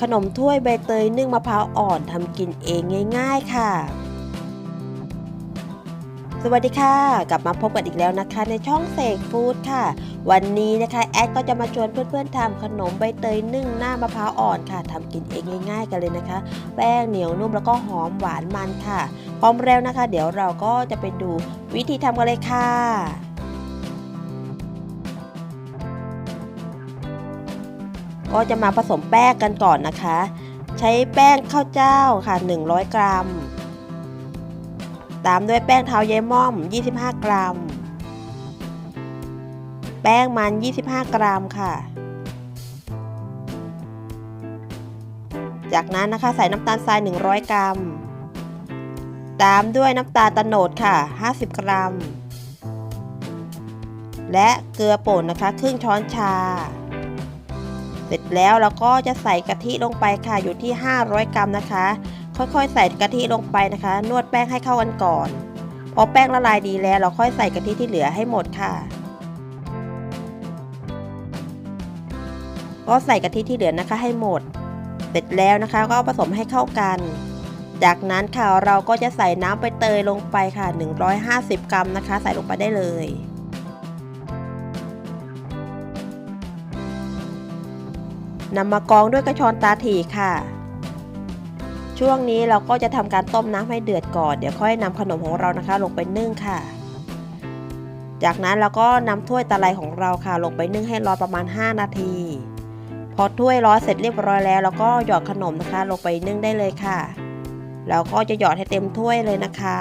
ขนมถ้วยใบเตยนึ่งมะพร้าวอ่อนทำกินเองง่าย ๆ ค่ะ สวัสดีค่ะ กลับมาพบกันอีกแล้วนะคะในช่องเสกฟู้ดค่ะ วันนี้นะคะแอดก็จะมาชวนเพื่อนๆทำขนมใบเตยนึ่งหน้ามะพร้าวอ่อนค่ะทำกินเองง่าย ๆ กันเลยนะคะ แป้งเหนียวนุ่มแล้วก็หอมหวานมันค่ะ พร้อมแล้วนะคะ เดี๋ยวเราก็จะไปดูวิธีทำกันเลยค่ะ ก็จะมาผสมแป้งกันก่อนนะคะ ใช้แป้งข้าวเจ้าค่ะ 100 กรัม ตามด้วยแป้งเท้าเยายม่อม 25 กรัม แป้งมัน 25 กรัมค่ะ จากนั้นนะคะใส่น้ำตาลทราย 100 กรัม ตามด้วยน้ำตาลตะโนดค่ะ 50 กรัม และเกลือป่นนะคะ ครึ่งช้อนชา เสร็จแล้วเราก็จะใส่กะทิลงไปค่ะอยู่ที่ 500 กรัมนะคะ ค่อยๆ ใส่กะทิลงไปนะคะ นวดแป้งให้เข้ากันก่อน พอแป้งละลายดีแล้ว เราค่อยใส่กะทิที่เหลือให้หมดค่ะ ก็ใส่กะทิที่เหลือนะคะให้หมด เสร็จแล้วนะคะก็ผสมให้เข้ากัน จากนั้นค่ะเราก็จะใส่น้ำใบเตยลงไปค่ะ 150 กรัมนะคะ ใส่ลงไปได้เลย นำมากรองด้วยกระชอนตาถี่ค่ะ ช่วงนี้เราก็จะทำการต้มน้ำให้เดือดก่อน เดี๋ยวค่อยนำขนมของเรานะคะ ลงไปนึ่งค่ะ จากนั้นเราก็นำถ้วยตะไลของเราค่ะ ลงไปนึ่งให้ร้อนประมาณ 5 นาที พอถ้วยร้อนเสร็จเรียบร้อยแล้วเราก็หยอดขนมนะคะ ลงไปนึ่งได้เลยค่ะ แล้วก็จะหยอดให้เต็มถ้วยเลยนะคะ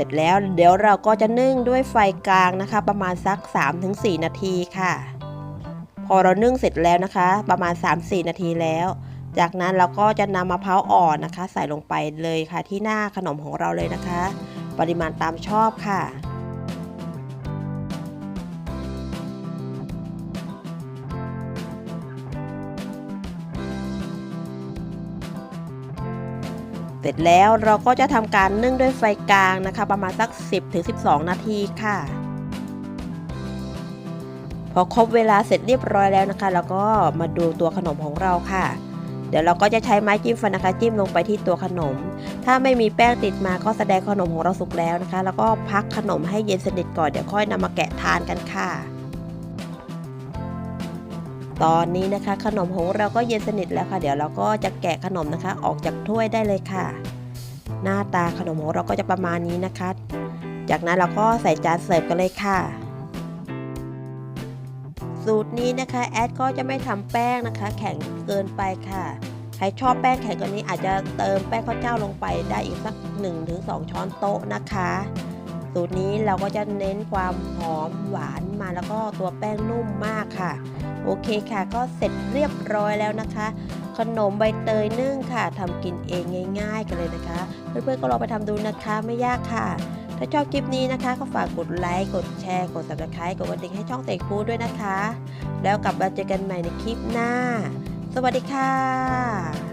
ร็จแล้ว เดี๋ยวเราก็จะนึ่งด้วยไฟกลางนะคะ ประมาณสัก 3-4 นาทีค่ะ พอเรานึ่งเสร็จแล้วนะคะ ประมาณ 3-4 นาทีแล้ว จากนั้นเราก็จะนำมะพร้าวอ่อนนะคะ ใส่ลงไปเลยค่ะที่หน้าขนมของเราเลยนะคะ ปริมาณตามชอบค่ะ เสร็จแล้วเราก็จะทำการนึ่งด้วยไฟกลางนะคะ ประมาณสัก 10-12 นาทีค่ะ พอครบเวลาเสร็จเรียบร้อยแล้วนะคะแล้วก็มาดูตัวขนมของเราค่ะ เดี๋ยวเราก็จะใช้ไม้จิ้มฟันนะคะจิ้มลงไปที่ตัวขนม ถ้าไม่มีแป้งติดมาก็แสดงขนมของเราสุกแล้วนะคะ แล้วก็พักขนมให้เย็นสนิทก่อนเดี๋ยวค่อยนำมาแกะทานกันค่ะ ตอนนี้นะคะ ขนมของเราก็เย็นสนิทแล้วค่ะ เดี๋ยวเราก็จะแกะขนมนะคะ ออกจากถ้วยได้เลยค่ะ หน้าตาขนมของเราก็จะประมาณนี้นะคะ จากนั้นเราก็ใส่จานเสิร์ฟกันเลยค่ะ สูตรนี้นะคะแอดก็จะไม่ทำแป้งนะคะ แข็งเกินไปค่ะใครชอบแป้งแข็งกว่านี้อาจจะเติมแป้งข้าวเจ้าลงไปได้อีกสัก 1-2 ช้อนโต๊ะนะคะ สูตรนี้เราก็จะเน้นความหอมหวานมาแล้วก็ตัวแป้งนุ่มมากค่ะ โอเคค่ะก็เสร็จเรียบร้อยแล้วนะคะ ขนมใบเตยนึ่งค่ะทำกินเองง่าย ๆ กันเลยนะคะ เพื่อนๆก็ลองไปทำดูนะคะไม่ยากค่ะ ถ้าชอบคลิปนี้นะคะ ก็ฝากกดไลค์กดแชร์กด subscribe กดกระดิ่งให้ช่องเตกฟูด้วยนะคะ แล้วกลับมาเจอกันใหม่ในคลิปหน้า สวัสดีค่ะ